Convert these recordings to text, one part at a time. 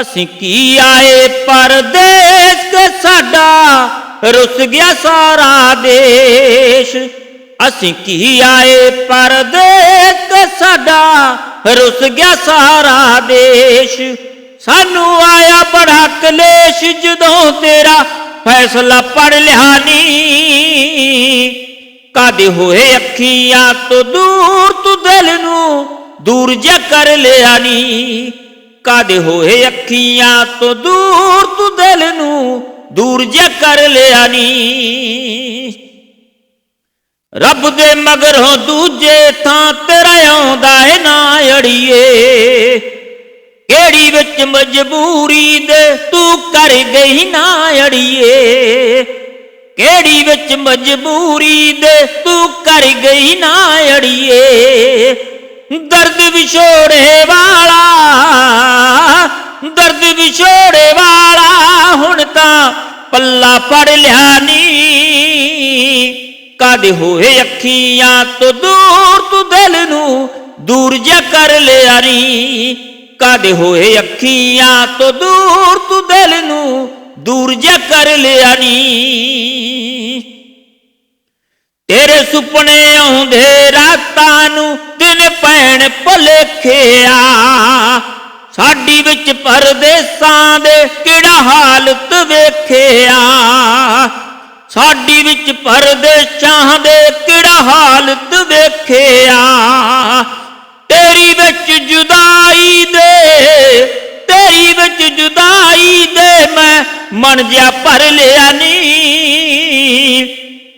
ਅਸੀਂ ਕੀ ਆਏ ਪਰਦੇਸ ਤੇ ਸਾਡਾ? ਰੁੱਸ ਗਿਆ ਸਾਰਾ ਦੇਸ਼। ਅਸੀਂ ਕੀ ਆਏ ਪਰਦੇਸ ਕੇ ਸਾਡਾ? ਰੁੱਸ ਗਿਆ ਸਾਰਾ ਦੇਸ਼। ਸਾਨੂੰ ਆਇਆ ਬੜਾ ਕਲੇਸ਼ ਜਦੋਂ ਤੇਰਾ ਫੈਸਲਾ ਪੜ ਲਿਆ ਨੀ। ਕਾਦੇ ਹੋਏ ਅੱਖੀਆਂ ਤੋਂ ਦੂਰ ਤੂੰ ਦਿਲ ਨੂੰ ਦੂਰ ਜਾ ਕਰ ਲਿਆ ਨੀ। ਕਾਦੇ ਹੋਏ ਅੱਖੀਆਂ ਤੋਂ ਦੂਰ ਤੂੰ ਦਿਲ ਨੂੰ ਦੂਰ ਜਾ ਕਰ ਲਿਆ ਨੀ। ਰੱਬ ਦੇ ਮਗਰੋਂ ਦੂਜੇ ਥਾਂ ਤੇਰਾ ਆਉਂਦਾ ਏ ਨਾ ਅੜੀਏ। ਕਿਹੜੀ ਵਿੱਚ ਮਜਬੂਰੀ ਦੇ ਤੂੰ ਕਰ ਗਈ ਨਾ ਅੜੀਏ। ਕਿਹੜੀ ਵਿੱਚ ਮਜਬੂਰੀ ਦੇ ਤੂੰ ਕਰ ਗਈ ਨਾ ਅੜੀਏ। ਦਰਦ ਵਿਛੋੜੇ ਵਾ ਪੱਲਾ ਪੜ ਲਿਆ ਨੀ। ਕਾਦੇ ਹੋਏ ਅੱਖੀਆਂ ਤੋਂ ਦੂਰ ਤੂੰ ਦਿਲ ਨੂੰ, ਦੂਰ ਜਾ ਕਰ ਲਿਆ ਨੀ। ਕਾਦੇ ਹੋਏ ਅੱਖੀਆਂ ਤੋਂ ਦੂਰ ਤੂੰ ਦਿਲ ਨੂੰ, ਦੂਰ ਜਾ ਕਰ ਲਿਆ ਨੀ। ਤੇਰੇ ਸੁਪਨੇ ਆਉਂਦੇ ਰਾਤਾਂ ਨੂੰ, ਦਿਨ ਪੈਣ ਭੁਲੇਖਿਆ। ਸਾਡੀ ਵਿੱਚ ਪਰਦੇਸਾਂ ਦੇ ਕਿਹੜਾ ਹਾਲ ਵੇਖਿਆ, ਸਾਡੀ ਵਿੱਚ ਪਰਦੇਸਾਂ ਦੇ ਕਿਹੜਾ ਹਾਲਤ ਵੇਖਿਆ? ਤੇਰੀ ਵਿੱਚ ਜੁਦਾਈ ਦੇ, ਤੇਰੀ ਵਿੱਚ ਜੁਦਾਈ ਦੇ ਮੈਂ ਮਨ ਜਿਆ ਭਰ ਲਿਆ ਨੀ।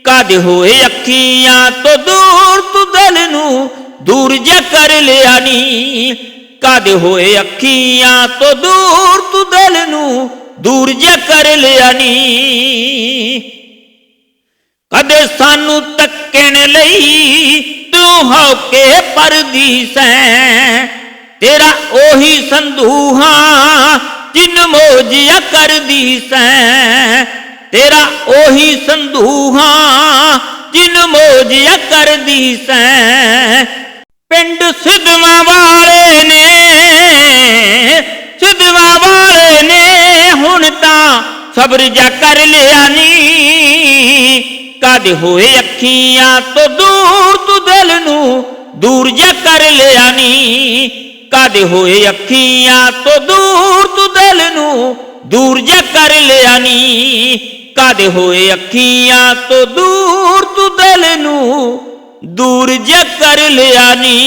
ਕਦ ਹੋਏ ਅੱਖੀਆਂ ਤੋਂ ਦੂਰ ਤੂੰ ਦਿਲ ਨੂੰ ਦੂਰ ਜਾ ਕਰ ਲਿਆ ਨੀ। ਕਦ ਹੋਏ ਅੱਖੀਆਂ ਤੋਂ ਦੂਰ ਤੂੰ ਦਿਲ ਦੂਰ ਜਾ ਕਰ ਲਿਆ ਨੀ। ਕਦੇ ਸਾਨੂੰ ਤੱਕਣ ਲਈ ਤੂੰ ਹੋ ਕੇ ਪਰਦੀ ਸੈਂ। ਤੇਰਾ ਉਹੀ ਸੰਧੂਹਾ ਜਿਨ ਮੋਜਿਆ ਕਰਦੀ ਸੈਂ। ਤੇਰਾ ਉਹੀ ਸੰਧੂਹਾ ਜਿਨ ਮੋਜਿਆ ਕਰਦੀ ਸੈਂ। ਪਿੰਡ ਸਿੱਧਵਾਂ ਵਾਲੇ ਨੇ ਸਬਰ ਜਾ ਕਰ ਲਿਆ ਨੀ। ਕਦ ਹੋਏ ਅੱਖੀਆਂ ਤੋਂ ਦੂਰ ਤੂੰ ਦਿਲ ਨੂੰ, ਦੂਰ ਜਾ ਕਰ ਲਿਆ ਨੀ। ਕਦ ਹੋਏ ਅੱਖੀਆਂ ਤੋਂ ਦੂਰ ਤੂੰ ਦਿਲ ਨੂੰ, ਦੂਰ ਜਾ ਕਰ ਲਿਆ ਨੀ। ਕਦ ਹੋਏ ਅੱਖੀਆਂ ਤੋਂ ਦੂਰ ਤੂੰ ਦਿਲ ਨੂੰ, ਦੂਰ ਜਾ ਕਰ ਲਿਆ ਨੀ।